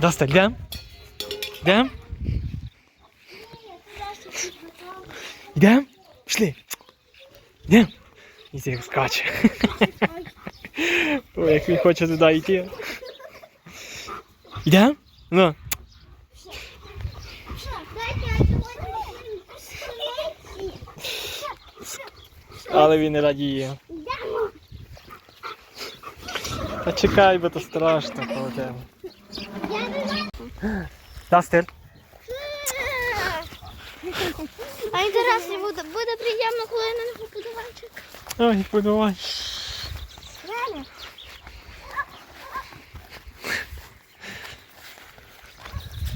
Дастер, йдем? Йдем? Йдем? Пішли. Йдем? І як скаче. Ой, як він хоче туди йти. Йдем? Ну. Але він не радіє. Та чекай, бо то страшно коло тебе. Дастер. А інтересно, буде, буде приємно, коли я на нього подуванчик. Ой. Реально?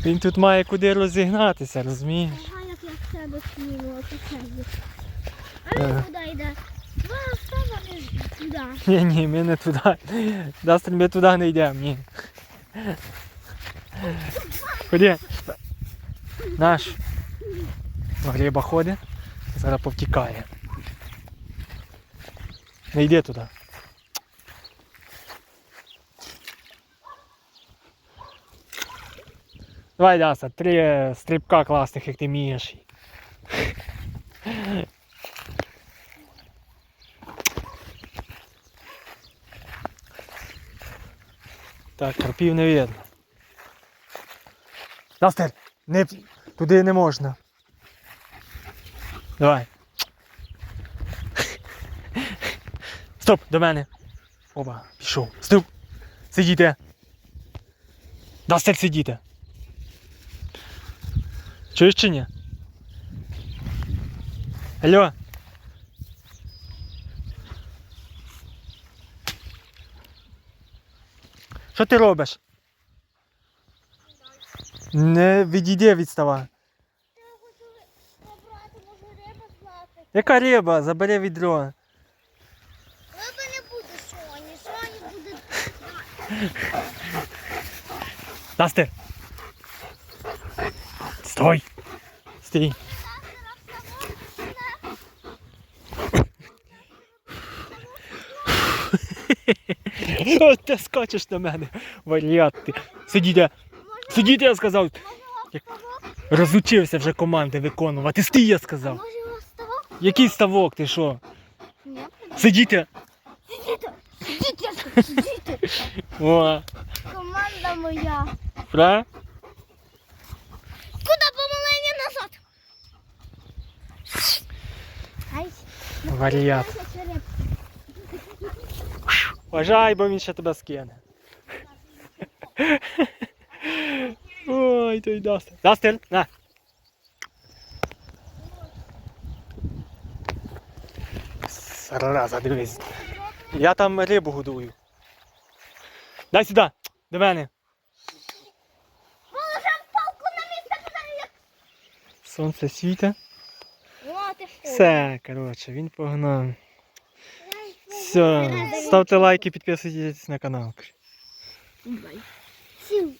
Він тут має куди розігнатися, розумієш? Ага, як я в себе кинула, то є. А Ага. він куди йде? Два става туди. Ні, ні, ми не туди. Дастер, ми туди не йдемо, ні. Ходи. Наш. Гриба ходить, зараз повтікає. Не йди туди. Давай, Дастер, три стрибка класних, як ти вмієш. Так, карпів не видно. Дастер, не, туди не можна. Давай. Стоп, до мене. Оба, пішов. Стоп. Сидіте. Дастер, сидіте. Чуєш чи ні? Алло. Що ти робиш? Не відійди від става. Я хочу забрати, може риба злати. Яка риба? Забери відро. Риби не буде сьогодні, сьогодні буде Дастер. Стой. Стій. О, ти скачеш на мене. Варіат ти. Сидіте. Сидіте, я сказав. Розучився вже команди виконувати. Стій, я сказав. Який ставок, ти що? Сидіте. Сидіти, сидіти, сидіти. О, Команда моя. правда? Куди помалені назад? Варіат. Вважай, бо він ще тебе скине. Ой, той Дастер. Дастер, на. Зараза, дивись. Я там рибу годую. Дай сюди, до мене. Положив палку на місце. Сонце світе. Все, коротше, він погнав. Все, ставте лайки, підписуйтесь на канал. Сів.